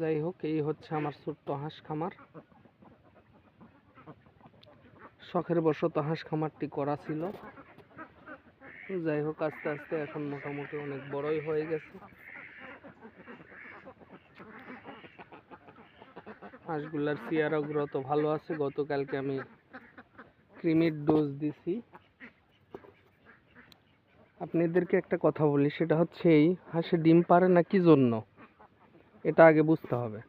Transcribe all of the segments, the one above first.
যাই হোক, এই হচ্ছে আমার ছোট্ট হাঁস খামার। শখের বশত হাঁস খামারটি করা ছিল। যাই হোক, আস্তে আস্তে এখন মোটামুটি অনেক বড়ই হয়ে গেছে। হাঁসগুলার চেয়ারা তো ভালো আছে। গতকালকে আমি ক্রিমির ডোজ দিছি। আপনাদেরকে একটা কথা বলি, সেটা হচ্ছে এই হাঁসে ডিম পারে না কি জন্য? এটা আগে বুঝতে হবে।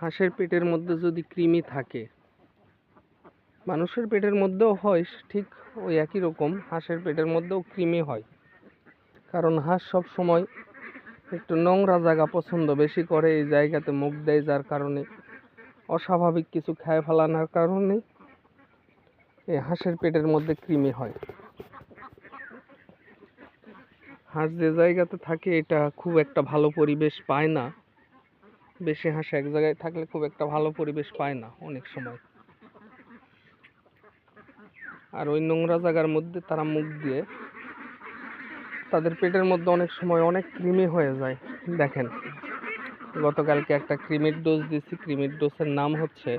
হাঁসের পেটের মধ্যে যদি কৃমি থাকে, মানুষের পেটের মধ্যেও হয়, ঠিক ওই একই রকম, হাঁসের পেটের মধ্যেও কৃমি হয়। কারণ হাঁস সব সময় একটু নোংরা জায়গা পছন্দ বেশি করে, এই জায়গাতে মুখ দেয়, যার কারণে অস্বাভাবিক কিছু খেয়ে ফেলানোর কারণে এই হাঁসের পেটের মধ্যে কৃমি হয়। হাঁস যে জায়গাতে থাকে, এটা খুব একটা ভালো পরিবেশ পায় না। বেশি হাঁস, এক জায়গায় থাকলে খুব একটা ভালো পরিবেশ পায় না অনেক সময়। আর ওই নোংরা জায়গার মধ্যে তারা মুখ দিয়ে তাদের পেটের মধ্যে অনেক সময় অনেক কৃমি হয়ে যায়। দেখেন, গতকালকে একটা ক্রিমির ডোজ দিয়েছি ক্রিমির ডোজের নাম হচ্ছে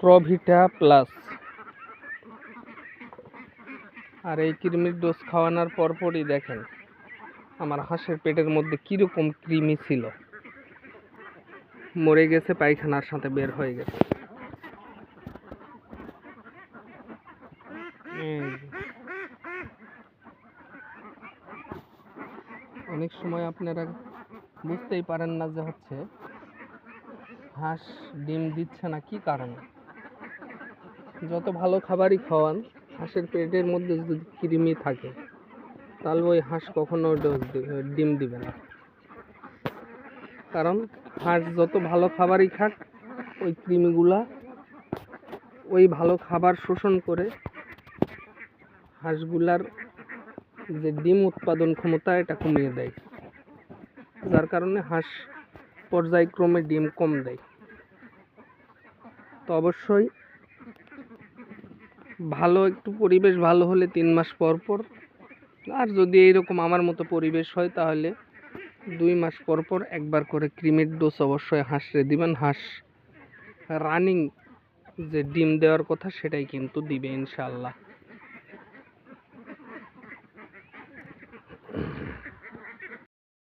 প্রভিটা প্লাস আর এই কৃমির ডোজ খাওয়ানোর পরপরই দেখেন, আমার হাঁসের পেটের মধ্যে কীরকম কৃমি ছিল। মরে গেছে, পায়খানার সাথে বের হয়ে গেছে। অনেক সময় আপনারা বুঝতেই পারেন না যে হচ্ছে হাঁস ডিম দিচ্ছে না, কি কারণে? যত ভালো খাবারই খাওয়ান, হাঁসের পেটের মধ্যে যদি কৃমি থাকে, তাহলে ওই হাঁস কখনো ডিম দিবে না। কারণ হাঁস যত ভালো খাবারই খাক, ওই কৃমিগুলা ওই ভালো খাবার শোষণ করে হাঁসগুলার যে ডিম উৎপাদন ক্ষমতা, এটা কমিয়ে দেয়। যার কারণে হাঁস পর্যায়ক্রমে ডিম কম দেয়। তো অবশ্যই ভালো, একটু পরিবেশ ভালো হলে তিন মাস পর পর, আর যদি এইরকম আমার মতো পরিবেশ হয়, তাহলে দুই মাস পর পর একবার করে ক্রিমের ডোজ অবশ্যই হাঁসরে দিবেন। হাঁস রানিং যে ডিম দেওয়ার কথা সেটাই কিন্তু দিবে ইনশাআল্লাহ।